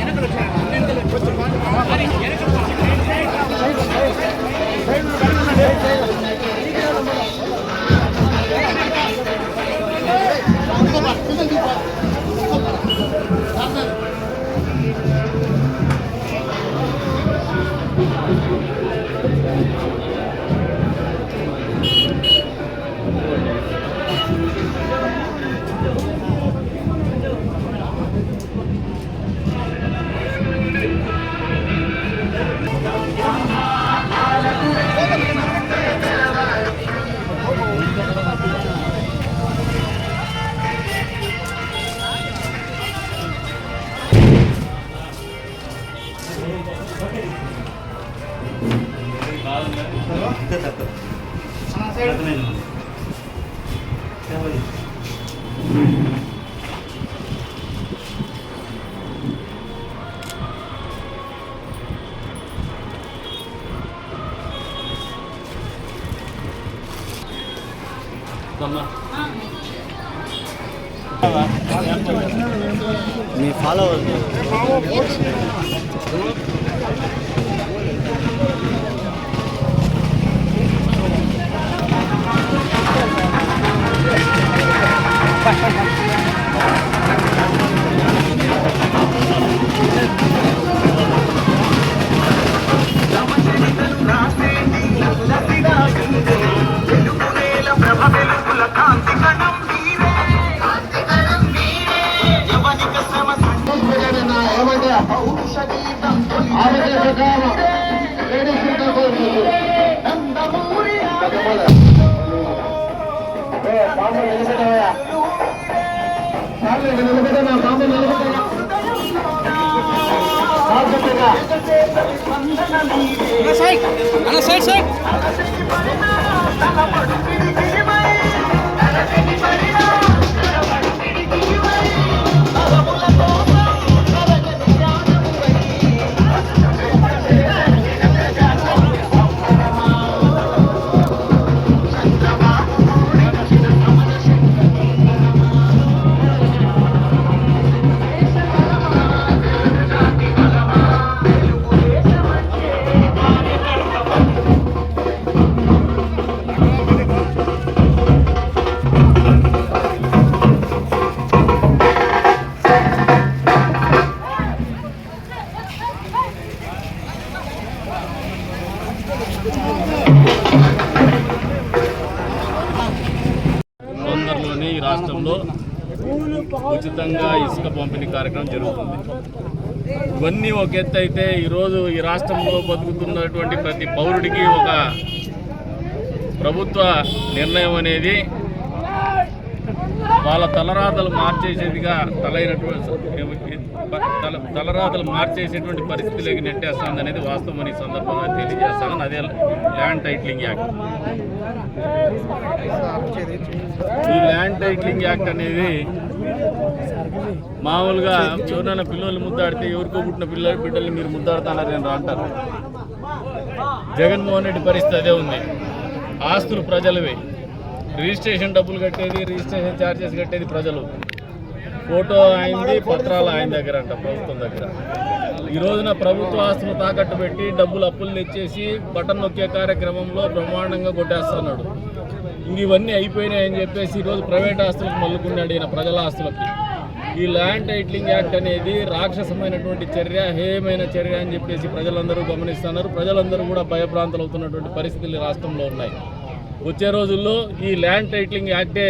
எனக்கு 하세요. నీ follow me followers తొందరలోనే ఉచితంగా ఇసుక పంపిణీ కార్యక్రమం జరుగుతుంది. ఇవన్నీ ఒక ఎత్తు అయితే ఈరోజు ఈ రాష్ట్రంలో బతుకుతున్నటువంటి ప్రతి పౌరుడికి ఒక ప్రభుత్వ నిర్ణయం అనేది వాళ్ళ తలరాతలు మార్చేసేదిగా తలైనటువంటి తల తలరాతలు మార్చేసేటువంటి పరిస్థితిలోకి నెట్టేస్తుంది అనేది వాస్తవం అని ఈ సందర్భంగా తెలియజేస్తాను అదే ల్యాండ్ టైటిలింగ్ యాక్ట్. ఈ ల్యాండ్ టైటిలింగ్ యాక్ట్ అనేది మామూలుగా ఎవరైనా పిల్లల్ని ముద్దాడితే ఎవరికో పుట్టిన పిల్లల బిడ్డల్ని మీరు ముద్దాడుతున్నారు అని అంటారు. జగన్మోహన్ రెడ్డి పరిస్థితి అదే ఉంది. ఆస్తులు ప్రజలవే. రిజిస్ట్రేషన్ డబ్బులు కట్టేది రిజిస్ట్రేషన్ ఛార్జెస్ కట్టేది ప్రజలు. ఫోటో అయింది పత్రాలు ఆయన దగ్గర అంట ప్రభుత్వం దగ్గర. ఈ రోజున ప్రభుత్వ ఆస్తులు తాకట్టు పెట్టి డబ్బులు అప్పులు తెచ్చేసి బటన్ నొక్కే కార్యక్రమంలో బ్రహ్మాండంగా కొట్టేస్తున్నాడు. ఇంక ఇవన్నీ అయిపోయినాయని చెప్పేసి ఈరోజు ప్రైవేట్ ఆస్తులకు మల్లుకున్నాడు ఈయన ప్రజల ఆస్తులకి. ఈ ల్యాండ్ టైట్లింగ్ యాక్ట్ అనేది రాక్షసమైనటువంటి చర్య హేయమైన చర్య అని చెప్పేసి ప్రజలందరూ గమనిస్తున్నారు. ప్రజలందరూ కూడా భయభ్రాంతులు అవుతున్నటువంటి పరిస్థితులు రాష్ట్రంలో ఉన్నాయి. వచ్చే రోజుల్లో ఈ ల్యాండ్ టైట్లింగ్ యాక్టే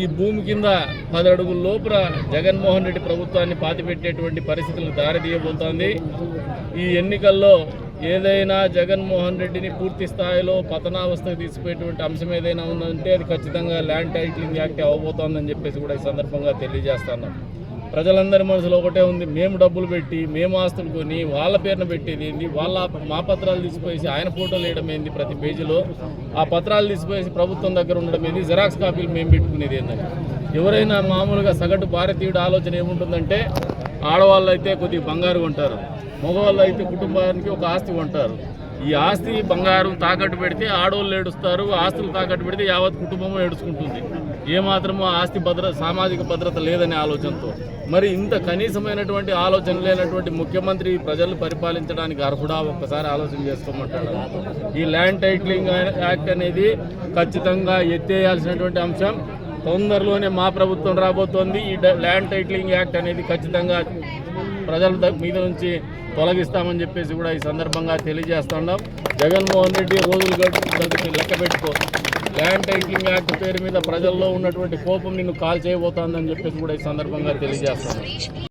ఈ భూమి కింద పది అడుగుల లోపల జగన్మోహన్ రెడ్డి ప్రభుత్వాన్ని పాతిపెట్టేటువంటి పరిస్థితులకు దారితీయబోతోంది. ఈ ఎన్నికల్లో ఏదైనా జగన్మోహన్ రెడ్డిని పూర్తి స్థాయిలో పతనావస్థకు తీసిపోయేటువంటి అంశం ఏదైనా ఉందంటే అది ఖచ్చితంగా ల్యాండ్ టైటిలింగ్ యాక్ట్ అవ్వబోతోందని చెప్పేసి కూడా ఈ సందర్భంగా తెలియజేస్తాను. ప్రజలందరి మనసులో ఒకటే ఉంది మేము డబ్బులు పెట్టి మేము ఆస్తులు కొని వాళ్ళ పేరున పెట్టేది ఏంది? వాళ్ళ మా పత్రాలు తీసిపోయేసి ఆయన ఫోటోలు వేయడం ఏంది ప్రతి పేజీలో? ఆ పత్రాలు తీసిపోయేసి ప్రభుత్వం దగ్గర ఉండడం ఏంది? జిరాక్స్ కాపీలు మేము పెట్టుకునేది ఏందని ఎవరైనా మామూలుగా సగటు భారతీయుడు ఆలోచన ఏముంటుందంటే ఆడవాళ్ళు అయితే కొద్దిగా బంగారు కొంటారు. మగవాళ్ళు అయితే కుటుంబానికి ఒక ఆస్తి ఉంటారు ఈ ఆస్తి బంగారం తాకట్టు పెడితే ఆడోళ్ళు ఏడుస్తారు ఆస్తులు తాకట్టు పెడితే యావత్ కుటుంబం ఏడుచుకుంటుంది. ఏమాత్రము ఆస్తి భద్రత సామాజిక భద్రత లేదనే ఆలోచనతో. మరి ఇంత కనీసమైనటువంటి ఆలోచన లేనటువంటి ముఖ్యమంత్రి ప్రజలు పరిపాలించడానికి అర్హుడా? ఒక్కసారి ఆలోచన చేసుకోమంటాడు ఈ ల్యాండ్ టైటిలింగ్ యాక్ట్ అనేది ఖచ్చితంగా ఎత్తేయాల్సినటువంటి అంశం. తొందరలోనే మా ప్రభుత్వం రాబోతోంది. ఈ ల్యాండ్ టైటిలింగ్ యాక్ట్ అనేది ఖచ్చితంగా ప్రజల మీద నుంచి తొలగిస్తామని చెప్పేసి కూడా ఈ సందర్భంగా తెలియజేస్తున్నాం. జగన్మోహన్ రెడ్డి రోజులు గడుపు లెక్క పెట్టుకో. ల్యాండ్ టైటిలింగ్ యాక్ట్ పేరు మీద ప్రజల్లో ఉన్నటువంటి కోపం నిన్ను కాల్ చేయబోతోందని చెప్పేసి కూడా ఈ సందర్భంగా తెలియజేస్తున్నాం.